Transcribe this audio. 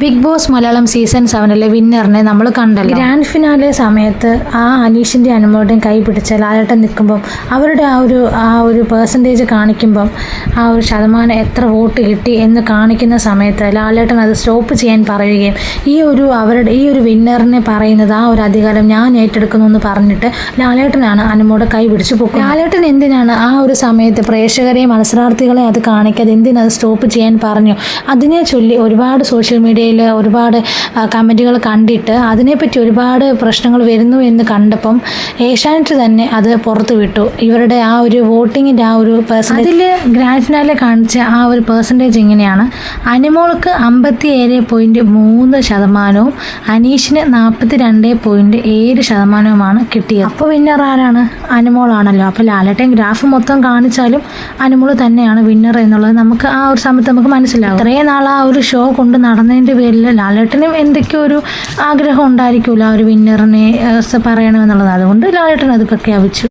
Big Boss Malayalam season സെവനിലെ വിന്നറിനെ നമ്മൾ കണ്ടല്ലോ. ഗ്രാൻഡ് ഫിനാലെ സമയത്ത് ആ അനീഷിന്റെ അനുമോടെയും കൈ പിടിച്ച ലാലേട്ടൻ നിൽക്കുമ്പം അവരുടെ ആ ഒരു ആ ഒരു പേഴ്സന്റേജ് കാണിക്കുമ്പം ആ ഒരു ശതമാനം എത്ര വോട്ട് കിട്ടി എന്ന് കാണിക്കുന്ന സമയത്ത് ലാലേട്ടൻ അത് സ്റ്റോപ്പ് ചെയ്യാൻ പറയുകയും ഈ ഒരു അവരുടെ ഈ ഒരു വിന്നറിനെ പറയുന്നത് ആ ഒരു അധികാരം ഞാൻ ഏറ്റെടുക്കുന്നു എന്ന് പറഞ്ഞിട്ട് ലാലേട്ടനാണ് അനുമോടെ കൈ പിടിച്ച് പോകും ലാലേട്ടൻ എന്തിനാണ് ആ ഒരു സമയത്ത് പ്രേക്ഷകരെയും മത്സരാർത്ഥികളെ അത് കാണിക്കാതെ എന്തിനത് സ്റ്റോപ്പ് ചെയ്യാൻ പറഞ്ഞു? അതിനെ ചൊല്ലി ഒരുപാട് സോഷ്യൽ മീഡിയയിൽ ഒരുപാട് കമന്റുകൾ കണ്ടിട്ട് അതിനെപ്പറ്റി ഒരുപാട് പ്രശ്നങ്ങൾ വരുന്നു എന്ന് കണ്ടപ്പം ഏഷ്യാനെറ്റ് തന്നെ അത് പുറത്തു വിട്ടു ഇവരുടെ ആ ഒരു വോട്ടിങ്ങിന്റെ ആ ഒരു പെർസെന്റേജ് അതിൽ ഗ്രാൻഡ് ഫിനാലെ കാണിച്ച ആ ഒരു പെർസെന്റേജ് ഇങ്ങനെയാണ് അനിമോൾക്ക് അമ്പത്തി ഏഴ് പോയിന്റ് മൂന്ന് ശതമാനവും അനീഷിന് നാൽപ്പത്തി രണ്ട് പോയിന്റ് ഏഴ് ശതമാനവുമാണ് കിട്ടിയത്. അപ്പോൾ വിന്നർ ആരാണ്? അനിമോളാണല്ലോ അപ്പോൾ ലാലട്ടൻ ഗ്രാഫ് മൊത്തം കാണിച്ചാലും അനിമോൾ തന്നെയാണ് വിന്നർ എന്നുള്ളത് നമുക്ക് ആ ഒരു സമയത്ത് നമുക്ക് മനസ്സിലാവും. ഇത്രയും നാൾ ആ ഒരു ഷോ കൊണ്ട് നടന്നതിന്റെ പേരിൽ ലാലേട്ടനും എന്തൊക്കെയോ ഒരു ആഗ്രഹം ഉണ്ടായിരിക്കുമല്ലോ ആ ഒരു വിന്നറിനെ പറയണമെന്നുള്ളത്. അതുകൊണ്ട് ലാലേട്ടൻ അത് പ്രഖ്യാപിച്ചു.